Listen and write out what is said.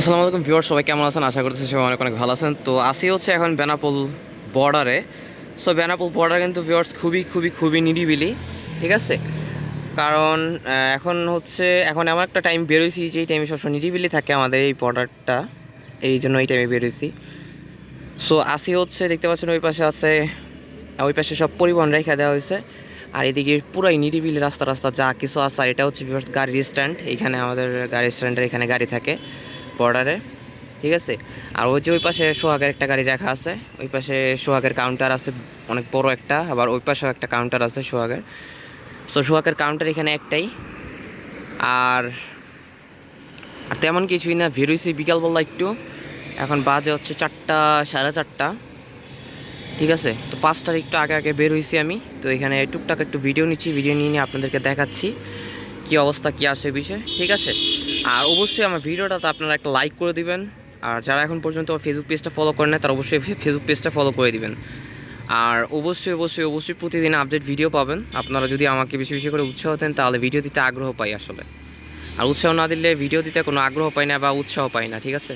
আসসালামু আলাইকুম ভিউয়ার সবাই কেমন আছেন? আশা করতেছি সবাই অনেক অনেক ভালো আছেন। তো আসি হচ্ছে এখন বেনাপোল বর্ডারে সো বেনাপোল বর্ডার কিন্তু ভিউয়ার্স খুবই খুবই খুবই নিরিবিলি, ঠিক আছে? কারণ এখন হচ্ছে, এখন এমন একটা টাইম বেরোইছি যেই টাইমে সবসময় নিরিবিলি থাকে আমাদের এই বর্ডারটা এই জন্য এই টাইমে বেরোইছি। সো আসি হচ্ছে দেখতে পাচ্ছেন ওই পাশে আছে ওই পাশে সব পরিবহন রেখে দেওয়া হয়েছে। আর এদিকে পুরাই নিরিবিলি রাস্তা রাস্তা, যা কিছু আছে এটা হচ্ছে viewers গাড়ির স্ট্যান্ড এখানে আমাদের গাড়ির স্ট্যান্ডের এখানে গাড়ি থাকে। বর্ডারে ঠিক আছে? আর ওই যে ওই পাশে সোহাগের একটা গাড়ি রাখা আছে, ওই পাশে সোহাগের কাউন্টার আছে, অনেক বড় একটা, আবার ওই পাশেও একটা কাউন্টার আছে সোহাগের। সো সোহাগের কাউন্টার এখানে একটাই। আর আর তেমন কিছুই না বেরোইছি বিকালবেলা একটু। এখন বাজে হচ্ছে চারটা, সাড়ে চারটা। ঠিক আছে? তো পাঁচটার একটু আগে আগে বের হয়েছি আমি। তো এখানে টুকটাক একটু ভিডিও নিচ্ছি ভিডিও নিয়ে নিয়ে আপনাদেরকে দেখাচ্ছি, কি অবস্থা, কি আসে বিষয়। ঠিক আছে? আর অবশ্যই আমার ভিডিওটাতে আপনারা একটা লাইক করে দিবেন। আর যারা এখন পর্যন্ত আমার ফেসবুক পেজটা ফলো করেন না তারা অবশ্যই ফেসবুক পেজটা ফলো করে দিবেন। আর অবশ্যই অবশ্যই অবশ্যই প্রতিদিন আপডেট ভিডিও পাবেন। আপনারা যদি আমাকে বেশি বেশি করে উৎসাহ দেন, তাহলে ভিডিও দিতে আগ্রহ পাই আসলে। আর উৎসাহ না দিলে ভিডিও দিতে কোনো আগ্রহ পাই না বা উৎসাহ পাই না, ঠিক আছে?